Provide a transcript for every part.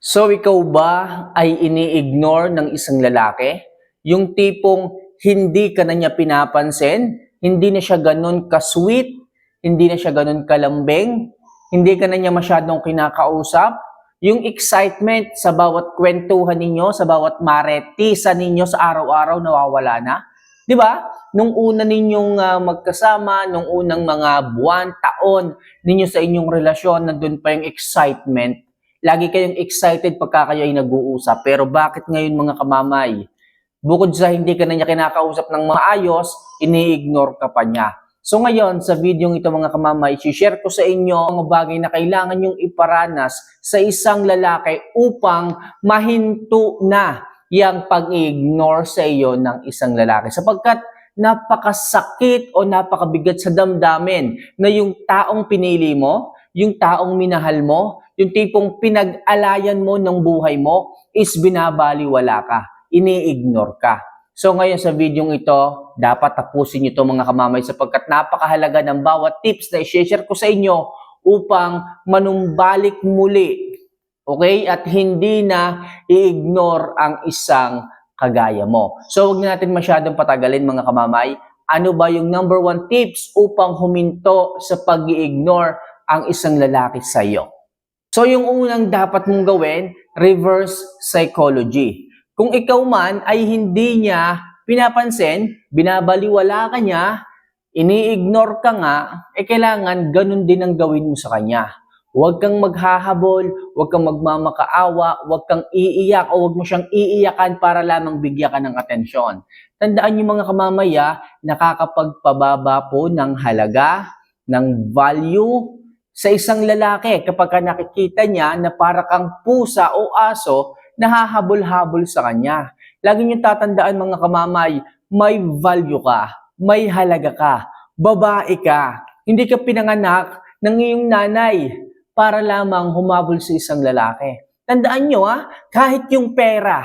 So ikaw ba ay ini-ignore ng isang lalaki? Yung tipong hindi ka na niya pinapansin, hindi na siya ganun ka-sweet, hindi na siya ganun kalambing, hindi ka na niya masyadong kinakausap, yung excitement sa bawat kwentuhan ninyo, sa bawat maretisan ninyo sa araw-araw nawawala na. 'Di ba? Nung una ninyong ah, magkasama, nung unang mga buwan, taon ninyo sa inyong relasyon, nandun pa yung excitement. Lagi kayong excited pagka kayo ay nag-uusap. Pero bakit ngayon mga kamamay? Bukod sa hindi ka na niya kinakausap ng maayos, ini-ignore ka pa niya. So ngayon, sa video ito mga kamamay, share ko sa inyo ang bagay na kailangan yung iparanas sa isang lalaki upang mahinto na yung pag-ignore sa iyo ng isang lalaki. Sapagkat napakasakit o napakabigat sa damdamin na yung taong pinili mo, yung taong minahal mo, yung tipong pinag-alayan mo ng buhay mo is binabaliwala ka, ini-ignore ka. So ngayon sa video ito, dapat tapusin nyo ito mga kamamay sapagkat napakahalaga ng bawat tips na i-share ko sa inyo upang manumbalik muli. Okay? At hindi na i-ignore ang isang kagaya mo. So huwag na natin masyadong patagalin mga kamamay. Ano ba yung number one tips upang huminto sa pag ignore ang isang lalaki sa iyo? So yung unang dapat mong gawin, reverse psychology. Kung ikaw man ay hindi niya pinapansin, binabaliwala ka niya, ini-ignore ka nga, eh kailangan ganun din ang gawin mo sa kanya. Huwag kang maghahabol, huwag kang magmamakaawa, huwag kang iiyak o huwag mo siyang iiyakan para lamang bigyan ka ng atensyon. Tandaan niyo mga kamamaya, nakakapagpababa po ng halaga, ng value sa isang lalaki kapag ka nakikita niya na para kang pusa o aso nahahabol-habol sa kanya. Lagi niyo tatandaan mga kamamay, may value ka, may halaga ka, babae ka, hindi ka pinanganak ng iyong nanay para lamang humabol sa isang lalaki. Tandaan nyo ha, kahit yung pera,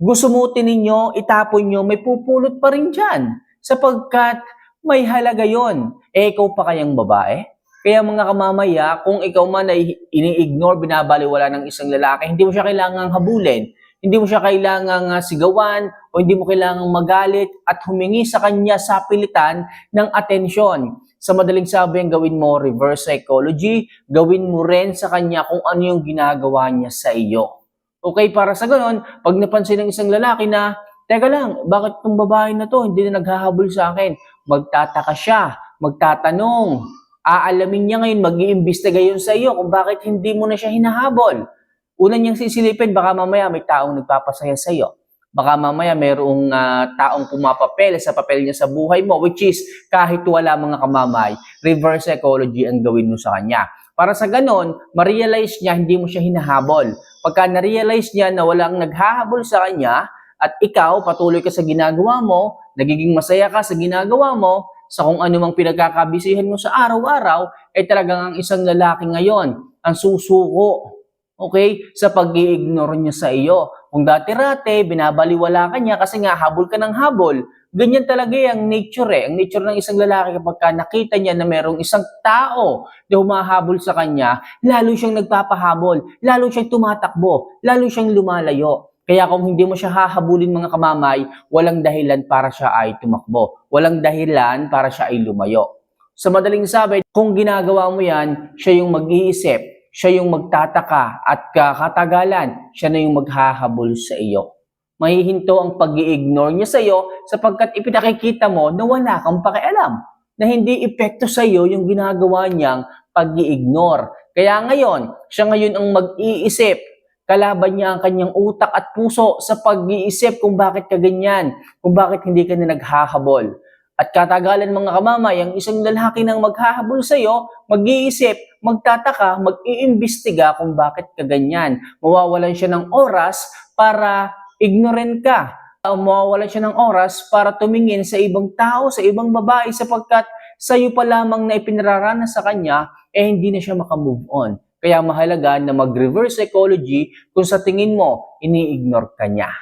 gusto mo ninyo, itapon nyo, may pupulot pa rin dyan. Sapagkat may halaga yon. Eh, ikaw pa kayang babae? Kaya mga kamamaya, kung ikaw man ay ini-ignore, binabaliwala ng isang lalaki, hindi mo siya kailangang habulin, hindi mo siya kailangang ah, sigawan, o hindi mo kailangang magalit at humingi sa kanya sa pilitan ng atensyon. Sa madaling sabi, gawin mo reverse psychology, gawin mo rin sa kanya kung ano yung ginagawa niya sa iyo. Okay, para sa ganon, pag napansin ng isang lalaki na, teka lang, bakit tong babae na to hindi na naghahabol sa akin? Magtataka siya, magtatanong, aalamin niya ngayon, mag-iimbestiga yun sa iyo kung bakit hindi mo na siya hinahabol. Una niyang sisilipin, baka mamaya may taong nagpapasaya sa iyo. Baka mamaya mayroong ah, taong pumapapel sa papel niya sa buhay mo, which is kahit wala mga kamamay, reverse psychology ang gawin mo sa kanya. Para sa ganon, ma-realize niya hindi mo siya hinahabol. Pagka na-realize niya na walang naghahabol sa kanya, at ikaw patuloy ka sa ginagawa mo, nagiging masaya ka sa ginagawa mo, sa kung ano mang pinagkakabisihan mo sa araw-araw, ay talagang ang isang lalaki ngayon ang susuko. Okay? Sa pag ignore niya sa iyo. Kung dati-rate, binabaliwala ka niya kasi nga habol ka ng habol. Ganyan talaga eh, ang nature eh. Ang nature ng isang lalaki kapag ka nakita niya na merong isang tao na humahabol sa kanya, lalo siyang nagpapahabol, lalo siyang tumatakbo, lalo siyang lumalayo. Kaya kung hindi mo siya hahabulin mga kamamay, walang dahilan para siya ay tumakbo. Walang dahilan para siya ay lumayo. Sa madaling sabi, kung ginagawa mo yan, siya yung mag-iisip, siya yung magtataka at kakatagalan, siya na yung maghahabol sa iyo. Mahihinto ang pag ignore niya sa iyo sapagkat ipinakikita mo na wala kang pakialam, na hindi epekto sa iyo yung ginagawa niyang pag ignore Kaya ngayon, siya ngayon ang mag-iisip, kalaban niya ang kanyang utak at puso sa pag-iisip kung bakit ka ganyan, kung bakit hindi ka na naghahabol. At katagalan mga kamamay, ang isang lalaki nang maghahabol sa iyo, mag-iisip, magtataka, mag-iimbestiga kung bakit ka ganyan. Mawawalan siya ng oras para ignoren ka. Uh, mawawalan siya ng oras para tumingin sa ibang tao, sa ibang babae sapagkat sa iyo pa lamang na ipinararanas sa kanya, eh hindi na siya makamove on. Kaya mahalaga na mag-reverse psychology kung sa tingin mo, ini-ignore ka niya.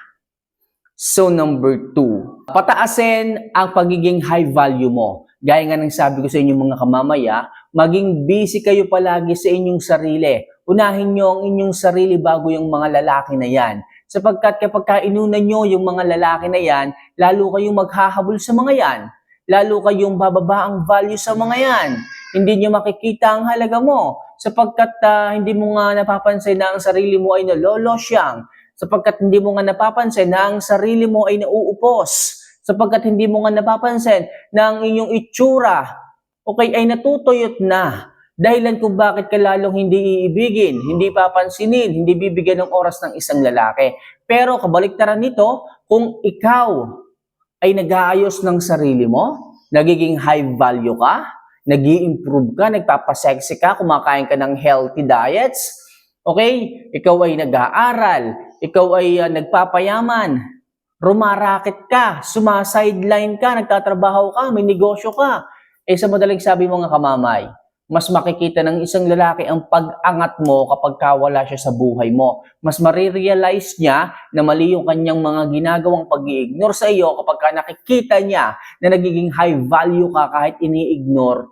So number two, pataasin ang pagiging high value mo. Gaya nga ng sabi ko sa inyo mga kamamaya, maging busy kayo palagi sa inyong sarili. Unahin nyo ang inyong sarili bago yung mga lalaki na yan. Sapagkat kapag kainunan nyo yung mga lalaki na yan, lalo kayong maghahabol sa mga yan. Lalo kayong bababa ang value sa mga yan. Hindi nyo makikita ang halaga mo. Sapagkat ah, hindi mo nga napapansin na ang sarili mo ay nalolosyang. Sapagkat hindi mo nga napapansin na ang sarili mo ay nauupos. Sapagkat hindi mo nga napapansin na ang inyong itsura okay ay natutuyot na. Dahilan kung bakit ka lalong hindi iibigin, hindi papansinin, hindi bibigyan ng oras ng isang lalaki. Pero kabaliktaran nito, kung ikaw ay nag-aayos ng sarili mo, nagiging high value ka, nag improve ka, nagpapasexy ka, kumakain ka ng healthy diets, okay? Ikaw ay nag-aaral, ikaw ay ah, nagpapayaman, rumaraket ka, sumasideline ka, nagtatrabaho ka, may negosyo ka. Eh sa madaling sabi mga kamamay, mas makikita ng isang lalaki ang pag-angat mo kapag kawala siya sa buhay mo. Mas marirealize niya na mali yung kanyang mga ginagawang pag ignore sa iyo kapag ka nakikita niya na nagiging high value ka kahit ini-ignore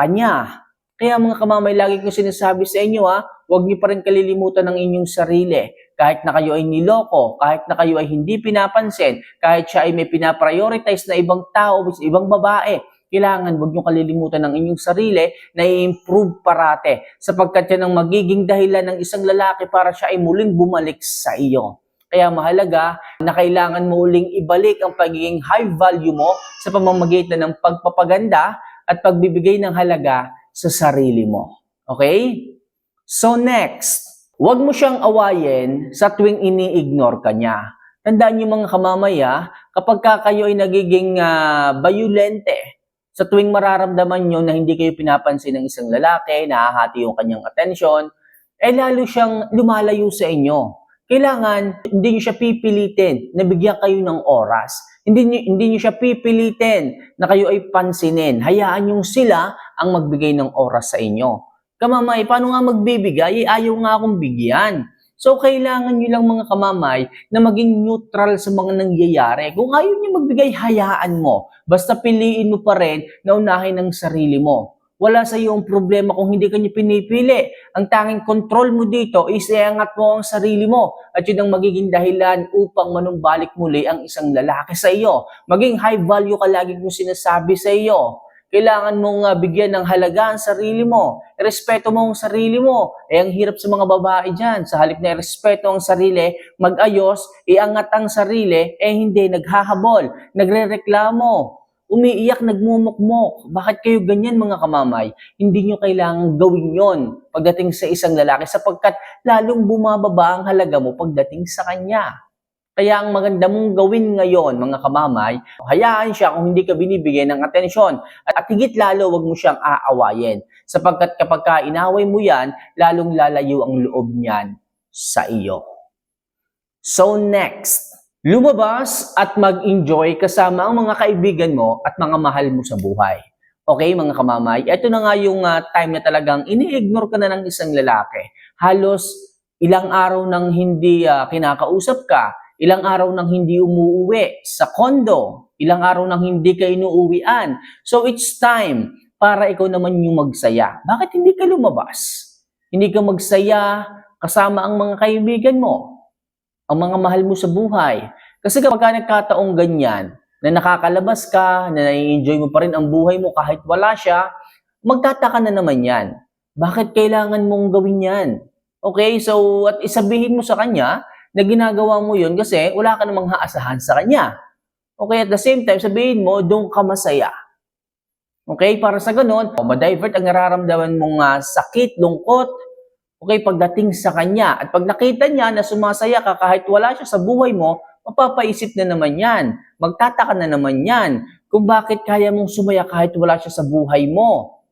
kanya. Kaya mga kamamay, lagi ko sinasabi sa inyo ha, huwag niyo pa rin kalilimutan ng inyong sarili. Kahit na kayo ay niloko, kahit na kayo ay hindi pinapansin, kahit siya ay may pinaprioritize na ibang tao, ibang babae, kailangan huwag niyo kalilimutan ng inyong sarili na i-improve parate sapagkat yan ang magiging dahilan ng isang lalaki para siya ay muling bumalik sa iyo. Kaya mahalaga na kailangan mo uling ibalik ang pagiging high value mo sa pamamagitan ng pagpapaganda at pagbibigay ng halaga sa sarili mo. Okay? So next, huwag mo siyang awayin sa tuwing ini-ignore ka niya. Tandaan niyo mga kamamaya, kapag ka kayo ay nagiging uh, bayulente, sa tuwing mararamdaman nyo na hindi kayo pinapansin ng isang lalaki, nahahati yung kanyang atensyon, eh lalo siyang lumalayo sa inyo. Kailangan, hindi nyo siya pipilitin na bigyan kayo ng oras. Hindi nyo, hindi nyo siya pipilitin na kayo ay pansinin. Hayaan yung sila ang magbigay ng oras sa inyo. Kamamay, paano nga magbibigay? Eh, ayaw nga akong bigyan. So, kailangan nyo lang mga kamamay na maging neutral sa mga nangyayari. Kung ayaw nyo magbigay, hayaan mo. Basta piliin mo pa rin na unahin ang sarili mo. Wala sa iyo ang problema kung hindi ka niya pinipili. Ang tanging control mo dito is iangat mo ang sarili mo at yun ang magiging dahilan upang manumbalik muli ang isang lalaki sa iyo. Maging high value ka lagi kong sinasabi sa iyo. Kailangan mong uh, bigyan ng halaga ang sarili mo. Respeto mo ang sarili mo. Eh, ang hirap sa mga babae dyan. Sa halip na respeto ang sarili, mag-ayos, iangat ang sarili, eh hindi, naghahabol, nagre-reklamo, umiiyak, nagmumukmok. Bakit kayo ganyan mga kamamay? Hindi nyo kailangang gawin yon pagdating sa isang lalaki sapagkat lalong bumababa ang halaga mo pagdating sa kanya. Kaya ang maganda mong gawin ngayon, mga kamamay, hayaan siya kung hindi ka binibigyan ng atensyon. At, higit lalo, wag mo siyang aawayin. Sapagkat kapag ka inaway mo yan, lalong lalayo ang loob niyan sa iyo. So next, lumabas at mag-enjoy kasama ang mga kaibigan mo at mga mahal mo sa buhay. Okay, mga kamamay, ito na nga yung uh, time na talagang ini-ignore ka na ng isang lalaki. Halos ilang araw nang hindi uh, kinakausap ka, ilang araw nang hindi umuuwi sa kondo, ilang araw nang hindi ka inuuwian. So it's time para ikaw naman yung magsaya. Bakit hindi ka lumabas? Hindi ka magsaya kasama ang mga kaibigan mo, ang mga mahal mo sa buhay. Kasi kapag nagkataong ganyan, na nakakalabas ka, na nai-enjoy mo pa rin ang buhay mo kahit wala siya, magtataka na naman yan. Bakit kailangan mong gawin yan? Okay, so at isabihin mo sa kanya na ginagawa mo yun kasi wala ka namang haasahan sa kanya. Okay, at the same time, sabihin mo, doon ka masaya. Okay, para sa ganun, ma-divert ang nararamdaman mong uh, sakit, lungkot, okay, pagdating sa kanya. At pag nakita niya na sumasaya ka kahit wala siya sa buhay mo, mapapaisip na naman yan. Magtataka na naman yan kung bakit kaya mong sumaya kahit wala siya sa buhay mo.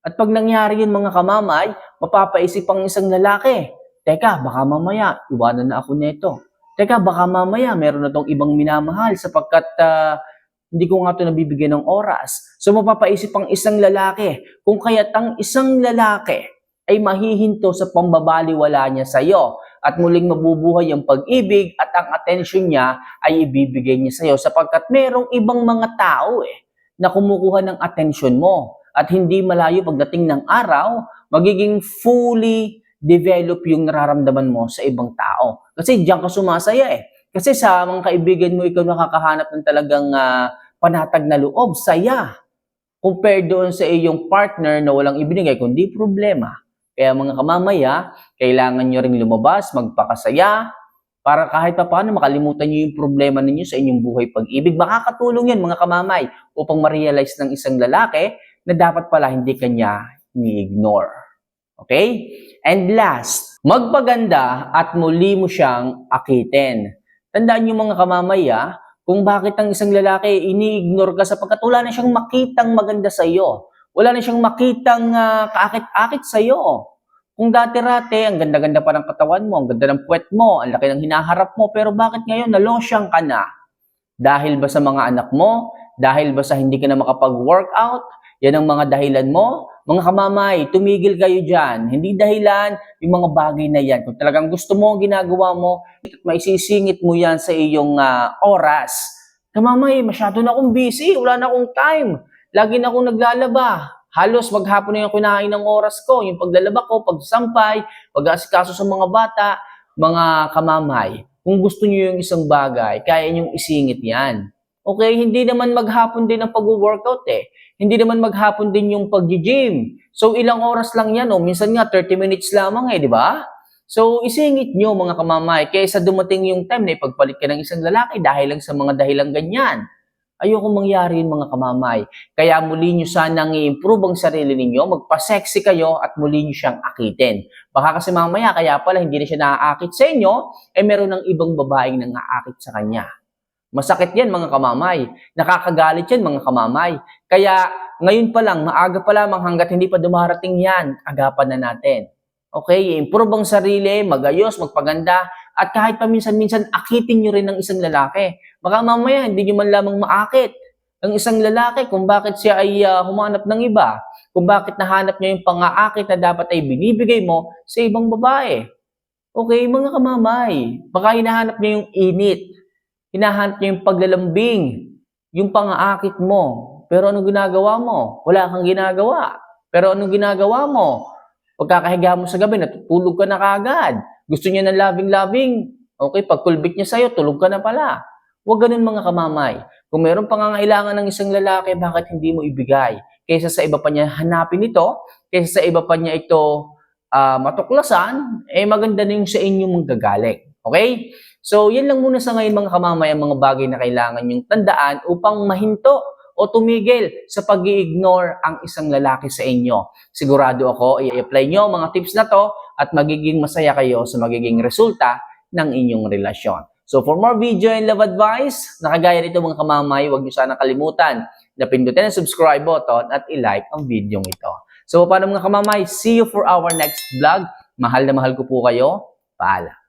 At pag nangyari yun mga kamamay, mapapaisip ang isang lalaki, Teka, baka mamaya, iwanan na ako nito. Teka, baka mamaya, meron na tong ibang minamahal sapagkat uh, hindi ko nga ito nabibigyan ng oras. So mapapaisip ang isang lalaki, kung kaya't ang isang lalaki ay mahihinto sa pambabaliwala niya sa iyo at muling mabubuhay ang pag-ibig at ang atensyon niya ay ibibigay niya sa iyo sapagkat merong ibang mga tao eh na kumukuha ng atensyon mo at hindi malayo pagdating ng araw magiging fully develop yung nararamdaman mo sa ibang tao. Kasi diyan ka sumasaya eh. Kasi sa mga kaibigan mo, ikaw nakakahanap ng talagang ah, panatag na loob, saya. Compare doon sa iyong partner na walang ibinigay, kundi problema. Kaya mga kamamaya, kailangan nyo ring lumabas, magpakasaya, para kahit pa paano makalimutan nyo yung problema ninyo sa inyong buhay pag-ibig. Makakatulong yan mga kamamay upang ma-realize ng isang lalaki na dapat pala hindi kanya ni-ignore. Okay? And last, magpaganda at muli mo siyang akitin. Tandaan niyo mga kamamaya, kung bakit ang isang lalaki ini-ignore ka sapagkat wala na siyang makitang maganda sa iyo. Wala na siyang makitang ah, kaakit-akit sa iyo. Kung dati-rate, ang ganda-ganda pa ng katawan mo, ang ganda ng puwet mo, ang laki ng hinaharap mo, pero bakit ngayon nalosyang ka na? Dahil ba sa mga anak mo? Dahil ba sa hindi ka na makapag-workout? Yan ang mga dahilan mo? Mga kamamay, tumigil kayo dyan. Hindi dahilan yung mga bagay na yan. Kung talagang gusto mo ang ginagawa mo, at maisisingit mo yan sa iyong ah, oras. Kamamay, masyado na akong busy. Wala na akong time. Lagi na akong naglalaba. Halos maghapon na yung kinain ng oras ko. Yung paglalaba ko, pagsampay, pag-asikaso sa mga bata, mga kamamay. Kung gusto niyo yung isang bagay, kaya niyong isingit yan. Okay, hindi naman maghapon din ang pag-workout eh. Hindi naman maghapon din yung pag-gym. So ilang oras lang yan, oh. minsan nga 30 minutes lamang eh, di ba? So isingit nyo mga kamamay, kaysa dumating yung time na ipagpalit ka ng isang lalaki dahil lang sa mga dahilang ganyan. Ayoko mangyari yun mga kamamay. Kaya muli nyo sanang i-improve ang sarili ninyo, magpa-sexy kayo at muli nyo siyang akitin. Baka kasi mamaya, kaya pala hindi na siya naaakit sa inyo, eh meron ng ibang babaeng nang aakit sa kanya. Masakit yan mga kamamay. Nakakagalit yan mga kamamay. Kaya ngayon pa lang, maaga pa lamang hanggat hindi pa dumarating yan, agapan na natin. Okay, improve ang sarili, magayos, magpaganda, at kahit paminsan-minsan akitin nyo rin ng isang lalaki. Baka mamaya hindi nyo man lamang maakit ang isang lalaki kung bakit siya ay ah, humanap ng iba, kung bakit nahanap niya yung pang-aakit na dapat ay binibigay mo sa ibang babae. Okay, mga kamamay, baka hinahanap niya yung init, hinahanap niya yung paglalambing, yung pang-aakit mo. Pero anong ginagawa mo? Wala kang ginagawa. Pero anong ginagawa mo? Pagkakahiga mo sa gabi, natutulog ka na kagad. Gusto niya ng loving-loving. Okay, pagkulbit niya sa'yo, tulog ka na pala. Huwag ganun mga kamamay. Kung meron pangangailangan ng isang lalaki, bakit hindi mo ibigay? Kaysa sa iba pa niya hanapin ito, kaysa sa iba pa niya ito ah, matuklasan, eh maganda na yung sa inyo manggagaling. Okay? So, yan lang muna sa ngayon mga kamamay ang mga bagay na kailangan yung tandaan upang mahinto o tumigil sa pag ignore ang isang lalaki sa inyo. Sigurado ako, i-apply nyo mga tips na to at magiging masaya kayo sa magiging resulta ng inyong relasyon. So for more video and love advice, nakagaya nito mga kamamay, huwag niyo sana kalimutan na pindutin ang subscribe button at i-like ang video ito. So paano mga kamamay, see you for our next vlog. Mahal na mahal ko po kayo. Paalam.